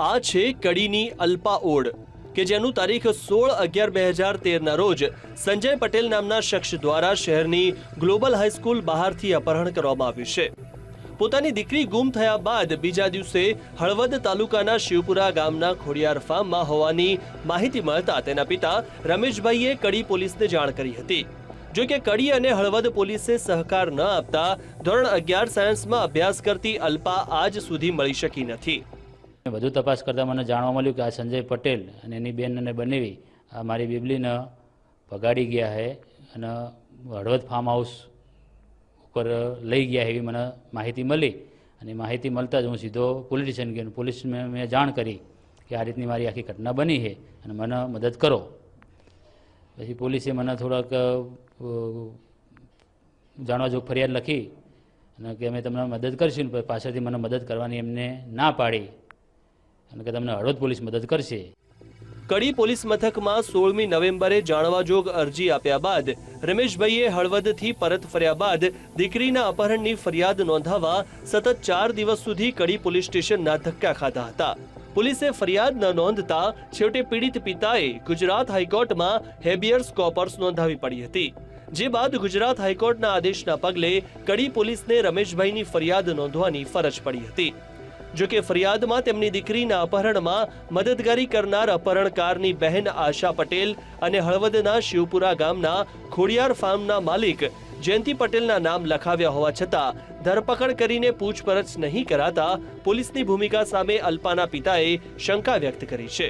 આ છે કડીની અલ્પા ઓડ કે જેનું તારીખ સોળ અગિયાર બે હજાર તેરના રોજ સંજય પટેલ નામના શખ્સ દ્વારા શહેરની ગ્લોબલ હાઈસ્કૂલ બહારથી અપહરણ કરવામાં આવ્યું છે. પોતાની દીકરી ગુમ થયા બાદ બીજા દિવસે હળવદ તાલુકાના શિવપુરા ગામના ખોડિયાર ફાર્મમાં હોવાની માહિતી મળતા તેના પિતા રમેશભાઈએ કડી પોલીસને જાણ કરી હતી. જો કે કડી અને હળવદ પોલીસે સહકાર ન આપતા ધોરણ અગિયાર સાયન્સમાં અભ્યાસ કરતી અલ્પા આજ સુધી મળી શકી નથી. વધુ તપાસ કરતાં મને જાણવા મળ્યું કે આ સંજય પટેલ અને એની બેન અને બનેવી આ મારી બીબલીને ભગાડી ગયા છે અને હળવદ ફાર્મ હાઉસ ઉપર લઈ ગયા એવી મને માહિતી મળી. અને માહિતી મળતા જ હું સીધો પોલીસ સ્ટેશન ગયો પોલીસને મેં જાણ કરી કે આ રીતની મારી આખી ઘટના બની છે અને મને મદદ કરો. પછી પોલીસે મને થોડાક જાણવા જોગ ફરિયાદ લખી અને કે અમે તમને મદદ કરીશું પાછળથી મને મદદ કરવાની એમને ના પાડી અને કે તમને હળવદ પોલીસ મદદ કરશે. કડી પોલીસ મથકમાં સોળમી નવેમ્બરે જાણવાજોગ અરજી આપ્યા બાદ રમેશભાઈએ હળવદથી પરત ફર્યા બાદ દીકરીના અપહરણની ફરિયાદ નોંધાવવા સતત ચાર દિવસ સુધી કડી પોલીસ સ્ટેશનના ધક્કા ખાધા હતા. પોલીસે ફરિયાદ ન નોંધતા છેવટે પીડિત પિતાએ ગુજરાત હાઈકોર્ટમાં હેબિયર્સ કોપર્સ નોંધાવી પડી હતી. જે બાદ ગુજરાત હાઈકોર્ટના આદેશના પગલે કડી પોલીસને રમેશભાઈની ફરિયાદ નોંધવાની ફરજ પડી હતી. જો કે ફરિયાદમાં તેમની દીકરીના અપહરણમાં મદદગારી કરનાર અપહરણકારની બહેન આશા પટેલ અને હળવદના શિવપુરા ગામના ખોડિયાર ફાર્મના માલિક જયંતિ પટેલના નામ લખાવ્યા હોવા છતાં ધરપકડ કરીને પૂછપરછ નહીં કરાતા પોલીસની ભૂમિકા સામે અલ્પાના પિતાએ શંકા વ્યક્ત કરી છે.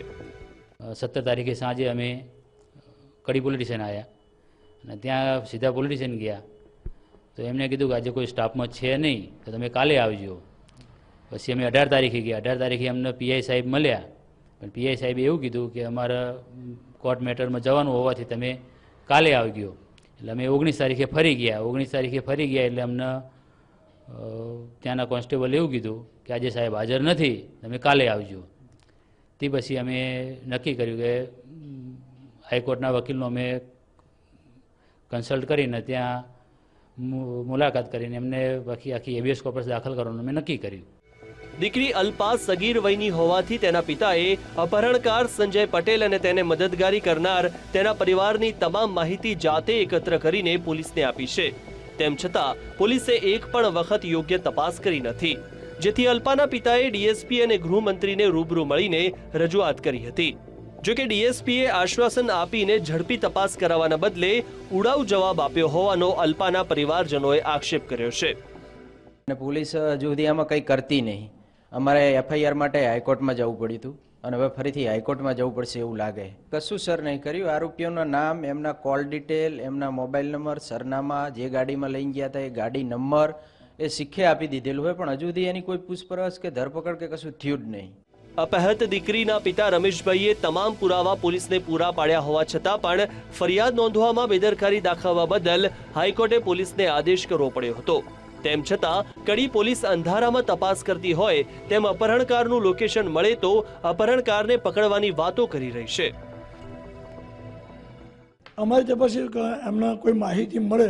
સત્તર તારીખે સાંજે અમે કડી પોલીસ સ્ટેશન આવ્યા અને ત્યાં સીધા પોલીસ સ્ટેશન ગયા. તો એમને કીધું કે આજે કોઈ સ્ટાફમાં છે નહીં, તો તમે કાલે આવજો. પછી અમે અઢાર તારીખે ગયા. અઢાર તારીખે અમને પીઆઈ સાહેબ મળ્યા. પણ પીઆઈ સાહેબે એવું કીધું કે અમારા કોર્ટ મેટરમાં જવાનું હોવાથી તમે કાલે આવજો. એટલે અમે ઓગણીસ તારીખે ફરી ગયા. ઓગણીસ તારીખે ફરી ગયા એટલે અમને ત્યાંના કોન્સ્ટેબલ એવું કીધું કે આજે સાહેબ હાજર નથી, તમે કાલે આવજો. તે પછી અમે નક્કી કર્યું કે હાઈકોર્ટના વકીલનો અમે કન્સલ્ટ કરીને ત્યાં મુલાકાત કરીને એમને બાકી આખી એબીએસ કોર્પસ દાખલ કરવાનું અમે નક્કી કર્યું. દીકરી અલ્પા સગીર વયની હોવાથી તેના પિતાએ અપહરણકાર સંજય પટેલ અને તેને મદદગારી કરનાર તેના પરિવારની તમામ માહિતી જાતે એકત્ર કરીને પોલીસને આપી છે. તેમ છતાં, પોલીસે એક પણ વખત યોગ્ય તપાસ કરી નથી. જેથી અલ્પાના પિતાએ ડીએસપી અને ગૃહમંત્રીને રૂબરૂ મળીને રજૂઆત કરી હતી. જો કે ડીએસપીએ આશ્વાસન આપીને ઝડપી તપાસ કરાવવાના બદલે ઉડાવ જવાબ આપ્યો હોવાનો અલ્પાના પરિવારજનોએ આક્ષેપ કર્યો છે. પોલીસ આમાં કંઈ કરતી નહીં. અમારે એફઆઈઆર માટે હાઈકોર્ટમાં જવું પડ્યું હતું અને હવે ફરીથી હાઈકોર્ટમાં જવું પડશે એવું લાગે. કશું સર નહીં કર્યું. આરોપીઓના નામ, એમના કોલ ડિટેલ, એમના મોબાઈલ નંબર, સરનામા, જે ગાડીમાં લઈને ગયા હતા એ ગાડી નંબર એ શીખે આપી દીધેલું હોય, પણ હજુ સુધી એની કોઈ પૂછપરછ કે ધરપકડ કે કશું થયું જ નહીં. અપહત દીકરીના પિતા રમેશભાઈએ તમામ પુરાવા પોલીસને પૂરા પાડ્યા હોવા છતાં પણ ફરિયાદ નોંધવામાં બેદરકારી દાખવવા બદલ હાઈકોર્ટે પોલીસને આદેશ કરવો પડ્યો હતો. તેમ છતાં કડી પોલીસ અંધારામાં તપાસ કરતી હોય તેમ અપહરણકારનું લોકેશન મળે તો અપહરણકારને પકડવાની વાતો કરી રહી છે. અમારી તપાસી એમના કોઈ માહિતી મળે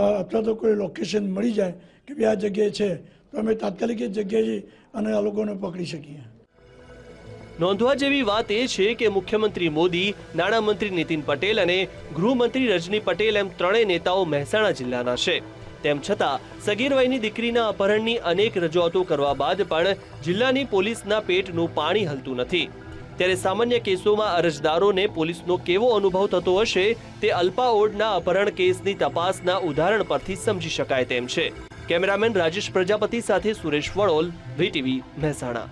અથવા તો કોઈ લોકેશન મળી જાય કે ભાઈ આ જગ્યાએ છે તો અમે તાત્કાલિક જગ્યાએ અને આ લોકોને પકડી શકીએ. નોંધવા જેવી વાત એ છે કે મુખ્યમંત્રી મોદી નાણામંત્રી નીતિન પટેલ અને ગૃહમંત્રી રજની પટેલ એમ ત્રણેય નેતાઓ મહેસાણા જિલ્લાના છે. તેમ છતાં સગીર વયની દીકરીના અપહરણની અનેક રજૂઆતો કરવા બાદ પણ જિલ્લાની પોલીસના પેટનું પાણી હલતું નથી. ત્યારે સામાન્ય કેસોમાં અરજદારોને પોલીસનો કેવો અનુભવ થતો હશે, તે અલ્પાઓડના અપહરણ કેસની તપાસના ઉદાહરણ પરથી સમજી શકાય તેમ છે. કેમેરામેન રાજેશ પ્રજાપતિ સાથે સુરેશ વડોલ, વીટીવી મહેસાણા.